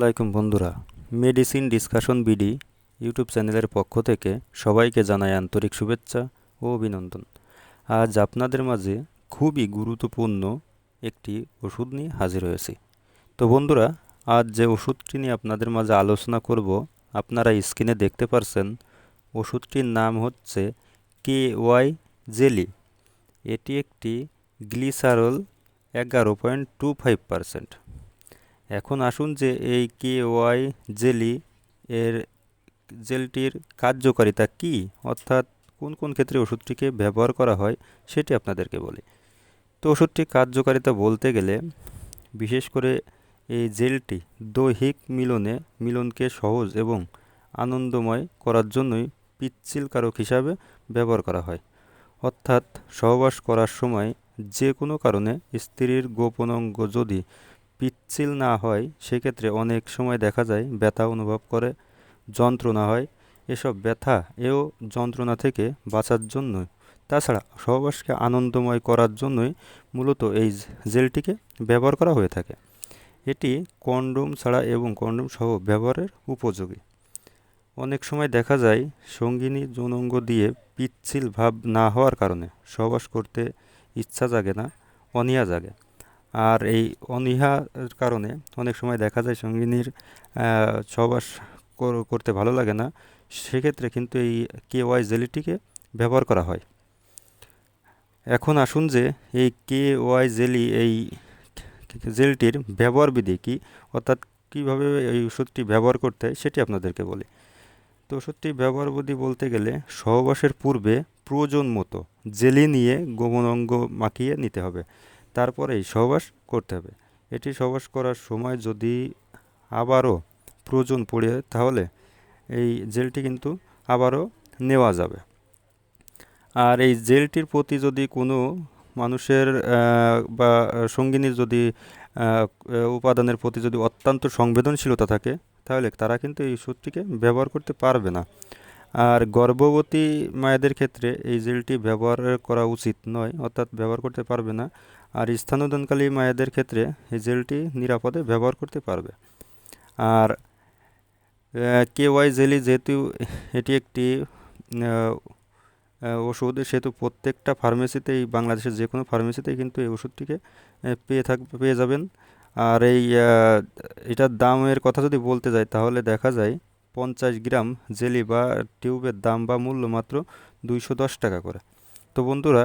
আসসালামাইকুম বন্ধুরা। Medicine discussion BD YouTube চ্যানেলের পক্ষ থেকে সবাইকে জানাই আন্তরিক শুভেচ্ছা ও অভিনন্দন। আজ আপনাদের মাঝে খুবই গুরুত্বপূর্ণ একটি ওষুধ নিয়ে হাজির হয়েছি। তো বন্ধুরা, আজ যে ওষুধটি নিয়ে আপনাদের মাঝে আলোচনা করব, আপনারা স্ক্রিনে দেখতে পারছেন ওষুধটির নাম হচ্ছে কে ওয়াই জেলি এটি একটি গ্লিসারল এগারো পয়েন্ট টু ফাইভ পারসেন্ট। এখন আসুন যে এই কে ওয়াই জেলি এর জেলটির কার্যকারিতা কী? অর্থাৎ কোন কোন ক্ষেত্রে ওষুধটিকে ব্যবহার করা হয় সেটি আপনাদেরকে বলি। তো ওষুধটির কার্যকারিতা বলতে গেলে বিশেষ করে এই জেলটি দৈহিক মিলনে, মিলনকে সহজ এবং আনন্দময় করার জন্যই পিচ্ছিল কারক হিসাবে ব্যবহার করা হয়। অর্থাৎ সহবাস করার সময় যে কোনো কারণে স্ত্রীর গোপন অঙ্গ যদি পিচ্ছিল না হয়, সেক্ষেত্রে অনেক সময় দেখা যায় ব্যথা অনুভব করে, যন্ত্রণা হয়। এসব ব্যথা এও যন্ত্রণা থেকে বাঁচার জন্য তাছাড়া সহবাসকে আনন্দময় করার জন্যই মূলত এই জেলটিকে ব্যবহার করা হয়ে থাকে। এটি কন্ডোম ছাড়া এবং কন্ডোম সহ ব্যবহারের উপযোগী। অনেক সময় দেখা যায় সঙ্গিনী যৌনাঙ্গ দিয়ে পিচ্ছিল ভাব না হওয়ার কারণে সহবাস করতে ইচ্ছা জাগে না অনিয়া জাগে। আর এই অনীহার কারণে অনেক সময় দেখা যায় সঙ্গিনীর সহবাস করতে ভালো লাগে না। সেক্ষেত্রে কিন্তু এই কে ওয়াই জেলিটিকে ব্যবহার করা হয়। এখন আসুন যে এই কে ওয়াই জেলি এই জেলটির ব্যবহার বিধি কী, অর্থাৎ কীভাবে এই ওষুধটি ব্যবহার করতে হয় সেটি আপনাদেরকে বলি। তো ওষুধটি ব্যবহার বিধি বলতে গেলে সহবাসের পূর্বে প্রয়োজন মতো জেলি নিয়ে গোপন অঙ্গ মাখিয়ে নিতে হবে। তারপরেই সহবাস করতে হবে। এটি সহবাস করার সময় যদি আবারও প্রয়োজন পড়ে, তাহলে এই জেলটি কিন্তু আবারও নেওয়া যাবে। আর এই জেলটির প্রতি যদি কোনো মানুষের বা সঙ্গিনীর যদি উপাদানের প্রতি যদি অত্যন্ত সংবেদনশীলতা থাকে, তাহলে তারা কিন্তু এই ওষুধটিকে ব্যবহার করতে পারবে না। আর গর্ভবতী মায়েদের ক্ষেত্রে এই জেলটি ব্যবহার করা উচিত নয়, অর্থাৎ ব্যবহার করতে পারবে না। আর স্থানোদানকালী মায়েদের ক্ষেত্রে এই জেলটি নিরাপদে ব্যবহার করতে পারবে। আর কে ওয়াই জেলি যেহেতু এটি একটি ওষুধ, সেহেতু প্রত্যেকটা ফার্মেসিতেই, বাংলাদেশের যে কোনো ফার্মেসিতেই কিন্তু এই ওষুধটিকে পেয়ে থাক, পেয়ে যাবেন। আর এই এটার দামের কথা যদি বলতে যাই, তাহলে দেখা যায় পঞ্চাশ গ্রাম জেলি বা টিউবের দাম বা মূল্য মাত্র দুইশো দশ টাকা করে। তো বন্ধুরা